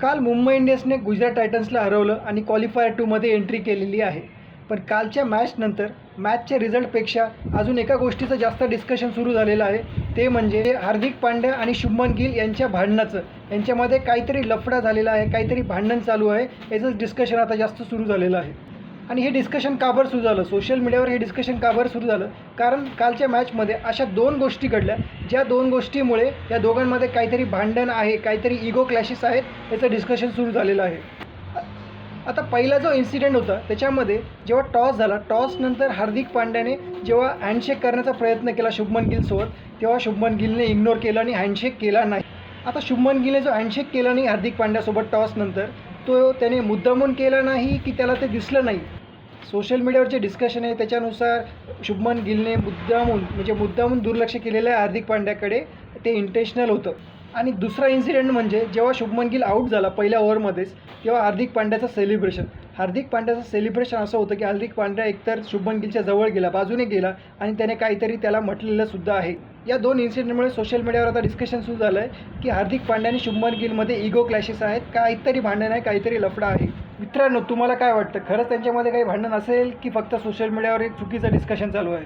काल मुंबई इंडियन्सने गुजरात टायटन्सला हरवलं आणि क्वालिफायर टूमध्ये एंट्री केलेली आहे. पण कालच्या मॅचनंतर मॅचच्या रिझल्टपेक्षा अजून एका गोष्टीचं जास्त डिस्कशन सुरू झालेलं आहे. ते म्हणजे हार्दिक पांड्या आणि शुभमन गिल यांच्या भांडणाचं. यांच्यामध्ये काहीतरी लफडा झालेला आहे काहीतरी भांडण चालू आहे. याचंच डिस्कशन आता जास्त सुरू झालेलं आहे. आणि हे डिस्कशन का बरं सुरू झालं? सोशल मीडियावर हे डिस्कशन का बरं सुरू झालं? कारण कालच्या मॅचमध्ये अशा दोन गोष्टी घडल्या. ज्या दोन गोष्टीमुळे या दोघांमध्ये काहीतरी भांडण आहे काहीतरी इगो क्लॅशेस आहेत याचं डिस्कशन सुरू झालेलं आहे. आता पहिला जो इन्सिडेंट होता त्याच्यामध्ये जेव्हा टॉस झाला टॉसनंतर हार्दिक पांड्याने जेव्हा हँडशेक करण्याचा प्रयत्न केला शुभमन गिलसोबत तेव्हा शुभमन गिलने इग्नोर केलं आणि हँडशेक केला नाही. आता शुभमन गिलने जो हँडशेक केला नाही हार्दिक पांड्यासोबत टॉसनंतर तो त्याने मुद्दामून केला नाही की त्याला ते दिसलं नाही. सोशल मीडियावरचे डिस्कशन आहे त्याच्यानुसार शुभमन गिलने मुद्दामून म्हणजे मुद्दामून दुर्लक्ष केलेलं आहे हार्दिक पांड्याकडे ते इंटेन्शनल होतं. आणि दुसरा इन्सिडेंट म्हणजे जेव्हा शुभमन गिल आऊट झाला पहिल्या ओव्हरमध्येच तेव्हा हार्दिक पांड्याचं सेलिब्रेशन हार्दिक पांड्याचं सेलिब्रेशन असं होतं की हार्दिक पांड्या एकतर शुभमन गिलच्या जवळ गेला बाजूने गेला आणि त्याने काहीतरी त्याला म्हटलेलं सुद्धा आहे. या दोन इन्सिडेंटमुळे सोशल मीडियावर आता डिस्कशन सुरू झालं आहे की हार्दिक पांड्या आणि शुभमन गिलमध्ये इगो क्लॅशेस आहेत काहीतरी भांडण आहे काहीतरी लफडा आहे. मित्रांनो तुम्हाला काय वाटतं? खरंच त्यांच्यामध्ये काही भांडण असेल की फक्त सोशल मीडियावर एक चुकीचं डिस्कशन चालू आहे?